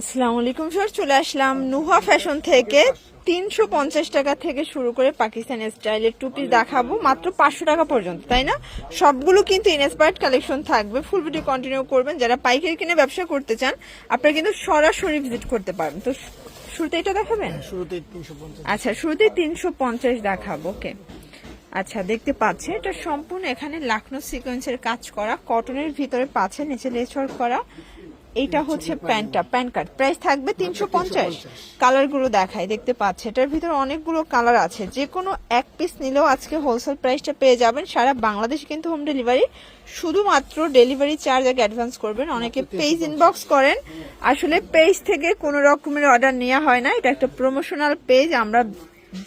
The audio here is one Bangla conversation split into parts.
আসসালামু আলাইকুম স্যার চলে আসলাম নুহা ফ্যাশন থেকে। তিনশো পঞ্চাশ টাকা থেকে শুরু করে পাকিস্তানি স্টাইলের টু পিস দেখাবো। মাত্র পাঁচশো টাকা পর্যন্ত তাই না? সবগুলো কিন্তু ইনস্পায়ার্ড কালেকশন থাকবে। ফুল ভিডিও কন্টিনিউ করবেন। যারা পাইকারি কিনে ব্যবসা করতে চান আপনারা কিন্তু সরাসরি ভিজিট করতে পারবেন। তো শুরুতে এটা দেখাবেন? শুরুতে আচ্ছা শুরুতে তিনশো পঞ্চাশ দেখাবো ওকে আচ্ছা দেখতে পাচ্ছে। এটা সম্পূর্ণ এখানে লাখনো সিকোয়েন্সের কাজ করা। কটনের ভিতরে পাচ্ছে নিচে লেচর করা। এইটা হচ্ছে প্যান্টটা প্যান কার্ড। প্রাইস থাকবে তিনশো পঞ্চাশ। কালারগুলো দেখায় দেখতে পাচ্ছে। এটার ভিতরে অনেকগুলো কালার আছে। যে কোনো এক পিস নিলেও আজকে হোলসেল প্রাইসটা পেয়ে যাবেন। সারা বাংলাদেশ কিন্তু হোম ডেলিভারি শুধুমাত্র ডেলিভারি চার্জ আগে অ্যাডভান্স করবেন। অনেকে পেজ ইনবক্স করেন। আসলে পেজ থেকে কোনো রকমের অর্ডার নেওয়া হয় না। এটা একটা প্রমোশনাল পেজ আমরা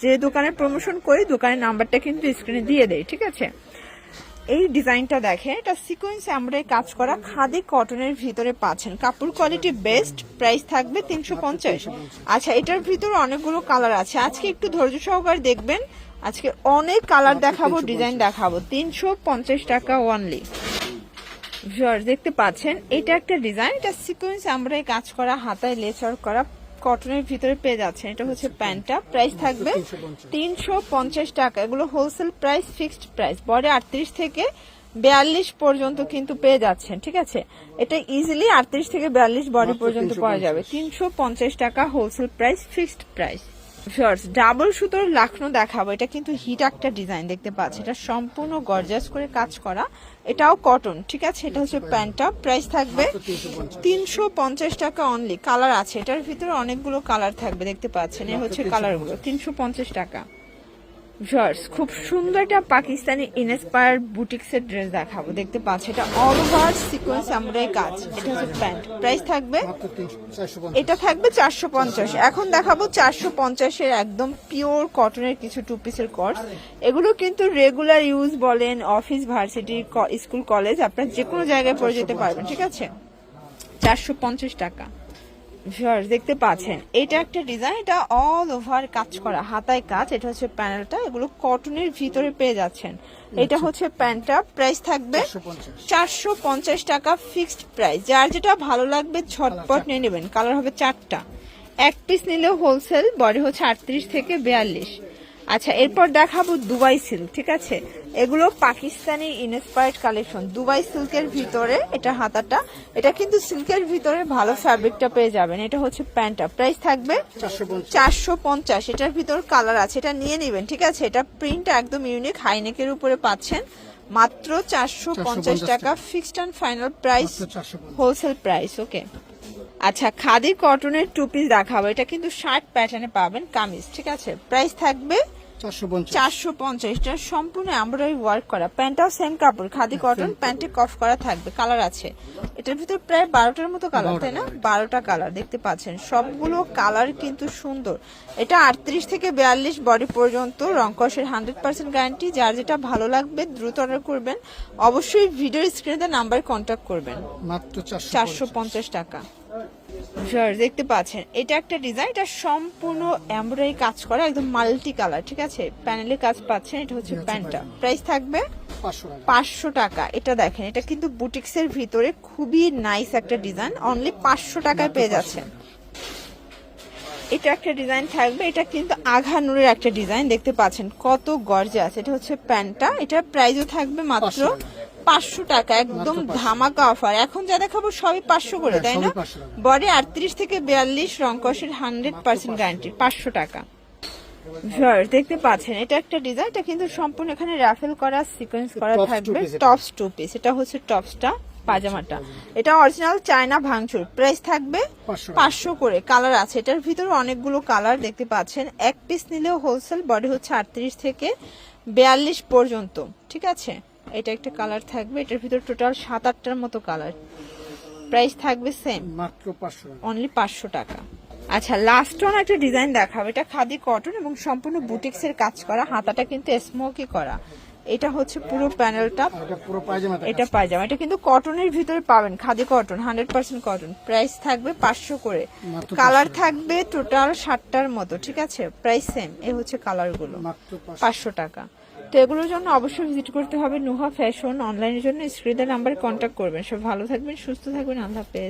যে দোকানে প্রমোশন করি দোকানের নাম্বারটা কিন্তু স্ক্রিনে দিয়ে দেয় ঠিক আছে? এই ডিজাইনটা দেখেন, এটা সিকোয়েন্স আমরা কাজ করা খাদি কটনের ভিতরে পাচ্ছেন। কাপড় কোয়ালিটি বেস্ট প্রাইস থাকবে তিনশো পঞ্চাশ। আচ্ছা এটার ভিতরে অনেকগুলো কালার আছে। আজকে একটু ধৈর্য সহকারে দেখবেন। আজকে অনেক কালার দেখাবো ডিজাইন দেখাবো। তিনশো পঞ্চাশ টাকা ভিউয়ার্স দেখতে পাচ্ছেন, এটা একটা ডিজাইন এটা সিকোয়েন্স আমরা কাজ করা, হাতায় লেচার করা কটনের ভিতরে পেয়ে যাচ্ছেন। এটা হচ্ছে প্যান্টটা। প্রাইস থাকবে তিনশো পঞ্চাশ। টাকা। এগুলো wholesale price fixed price body আটত্রিশ থেকে বিয়াল্লিশ পর্যন্ত কিন্তু পেয়ে যাচ্ছেন ঠিক আছে? এটা ইজিলি আটত্রিশ থেকে বিয়াল্লিশ বডি পর্যন্ত পাওয়া যাবে। তিনশো পঞ্চাশ। টাকা wholesale price fixed price shorts double সুতোর লাখনো দেখাবো। এটা কিন্তু হিট একটা ডিজাইন দেখতে পাচ্ছি। এটা সম্পূর্ণ গর্জাস করে কাজ করা। এটাও কটন ঠিক আছে? এটা হচ্ছে প্যান্টটা। প্রাইস থাকবে তিনশো পঞ্চাশ টাকা অনলি কালার আছে। এটার ভিতরে অনেকগুলো কালার থাকবে, দেখতে পাচ্ছেন? এ হচ্ছে কালারগুলো তিনশো পঞ্চাশ টাকা। ভিউয়ার্স খুব সুন্দর একটা পাকিস্তানি ইনস্পায়ার বুটিক্সের ড্রেস দেখাবো। দেখতে পাচ্ছি, এটা অল ওভার সিকোয়েন্স আমরা কাজ। এটা হচ্ছে প্যান্ট। প্রাইস থাকবে? এটা থাকবে চারশো পঞ্চাশ। এখন দেখাবো চারশো পঞ্চাশের একদম পিওর কটনের কিছু টু পিসের কোর্স এগুলো কিন্তু রেগুলার ইউজ বলেন অফিস ভার্সিটি স্কুল কলেজ আপনার যে কোনো জায়গায় পরে যেতে পারবেন, ঠিক আছে? চারশো পঞ্চাশ টাকা। ভিউয়ার্স দেখতে পাচ্ছেন। এটা একটা ডিজাইন এটা অল ওভার কাজ করা হাতায় কাজ। এটা হচ্ছে প্যানেলটা এগুলো কটনের ভিতরে পেয়ে যাচ্ছেন। এটা হচ্ছে প্যান্টটা প্রাইস থাকবে চারশো পঞ্চাশ। টাকা ফিক্সড প্রাইস যার যেটা ভালো লাগবে ছটপট নিয়ে নেবেন। কালার হবে চারটা। এক পিস নিলেও হোলসেল বডি হচ্ছে আটত্রিশ থেকে বিয়াল্লিশ। আচ্ছা এরপর দেখাবো দুবাই সিল্ক ঠিক আছে? এগুলো পাকিস্তানি ইনস্পায়ার্ড কালেকশন দুবাই সিল্কের ভিতরে এটা হাতাটা এটা কিন্তু সিল্কের ভিতরে ভালো ফ্যাব্রিকটা পেয়ে যাবেন। এটা হচ্ছে প্যান্টটা। প্রাইস থাকবে চারশো পঞ্চাশ। এটার ভিতর কালার আছে। এটা নিয়ে নেবেন ঠিক আছে? এটা প্রিন্ট একদম ইউনিক হাইনেকের উপরে পাচ্ছেন। মাত্র চারশো পঞ্চাশ টাকা fixed and final price wholesale price okay আচ্ছা খাদি কটনের টু পিস দেখাবো। এটা কিন্তু শার্ট প্যাটার্নে পাবেন কামিজ ঠিক আছে? প্রাইস থাকবে চারশো পঞ্চাশ। এটা সম্পূর্ণ এমব্রয়ডারি ওয়ার্ক করা। প্যান্টটাও সেম কাপড় খাদি কটন প্যান্টে কফ করা থাকবে কালার আছে। এটার ভিতর প্রায় বারোটার মতো কালার তাই না? বারোটা। কালার দেখতে পাচ্ছেন। সবগুলো কালার কিন্তু সুন্দর। এটা আটত্রিশ থেকে বিয়াল্লিশ বডি পর্যন্ত রংকসের হান্ড্রেড পার্সেন্ট গ্যারান্টি যার যেটা ভালো লাগবে দ্রুত অর্ডার করবেন। অবশ্যই ভিডিওর স্ক্রিনে নাম্বার কন্ট্যাক্ট করবেন। মাত্র চারশো পঞ্চাশ টাকা। দেখতে পাচ্ছেন এটা একটা ডিজাইন এটা সম্পূর্ণ এমব্রয়ডারি কাজ করা একদম মাল্টি কালার ঠিক আছে? প্যানেলে কাজ পাচ্ছেন এটা হচ্ছে প্যান্টটা। প্রাইস থাকবে পাঁচশো টাকা। এটা দেখেন এটা কিন্তু বুটিক্সের ভিতরে খুবই নাইস একটা ডিজাইন অনলি পাঁচশো টাকায় পেয়ে যাচ্ছেন। এটা একটা ডিজাইন থাকবে এটা কিন্তু আঘা নূরের একটা ডিজাইন দেখতে পাচ্ছেন কত গর্জে আছে এটা হচ্ছে প্যান্টটা এটা প্রাইসও থাকবে মাত্র 500 পাঁচশো টাকা একদম ধামাকা অফার এখন যা দেখাবো সবই পাঁচশো করে হ্যাঁ, তাই না? সবই 500 টাকা। বডি আটত্রিশ থেকে বিয়াল্লিশ রংকসের হান্ড্রেড পার্সেন্ট গ্যারান্টি পাঁচশো টাকা। ভিউয়ার্স দেখতে পাচ্ছেন এটা একটা ডিজাইন এটা কিন্তু সম্পূর্ণ এখানে রাফেল করা সিকোয়েন্স করা থাকবে। টপস টু পিস এটা হচ্ছে টপসটা পাজামাটা। এটা অরিজিনাল চায়না ভাঙচুর প্রাইস থাকবে পাঁচশো। করে কালার আছে। এটার ভিতরে অনেকগুলো কালার দেখতে পাচ্ছেন। এক পিস নিলেও হোলসেল বডি হচ্ছে আটত্রিশ থেকে বিয়াল্লিশ পর্যন্ত ঠিক আছে? এটা একটা কালার থাকবে এটার ভিতরে টোটাল সাত আটটার মতো কালার প্রাইস থাকবে সেম মাত্র পাঁচশো অনলি পাঁচশো টাকা। আচ্ছা লাস্ট ওয়ান একটা ডিজাইন দেখাবো। এটা খাদি কটন এবং সম্পূর্ণ বুটিক্স এর কাজ করা। হাতাটা কিন্তু স্মোকি করা। এটা হচ্ছে পুরো প্যানেলটা এটা পায়জামা এটা কিন্তু কটনের ভিতরে পাবেন। Khadi cotton hundred percent cotton price থাকবে পাঁচশো করে। কালার থাকবে টোটাল ষাটটার মতো ঠিক আছে? প্রাইস সেম এ হচ্ছে কালারগুলো পাঁচশো টাকা। তো এগুলোর জন্য অবশ্যই ভিজিট করতে হবে। নুহা ফ্যাশন অনলাইনের জন্য। স্ক্রিনের নাম্বারে কন্ট্যাক্ট করবেন। সব ভালো থাকবেন, সুস্থ থাকবেন। আল্লাহ হাফেজ।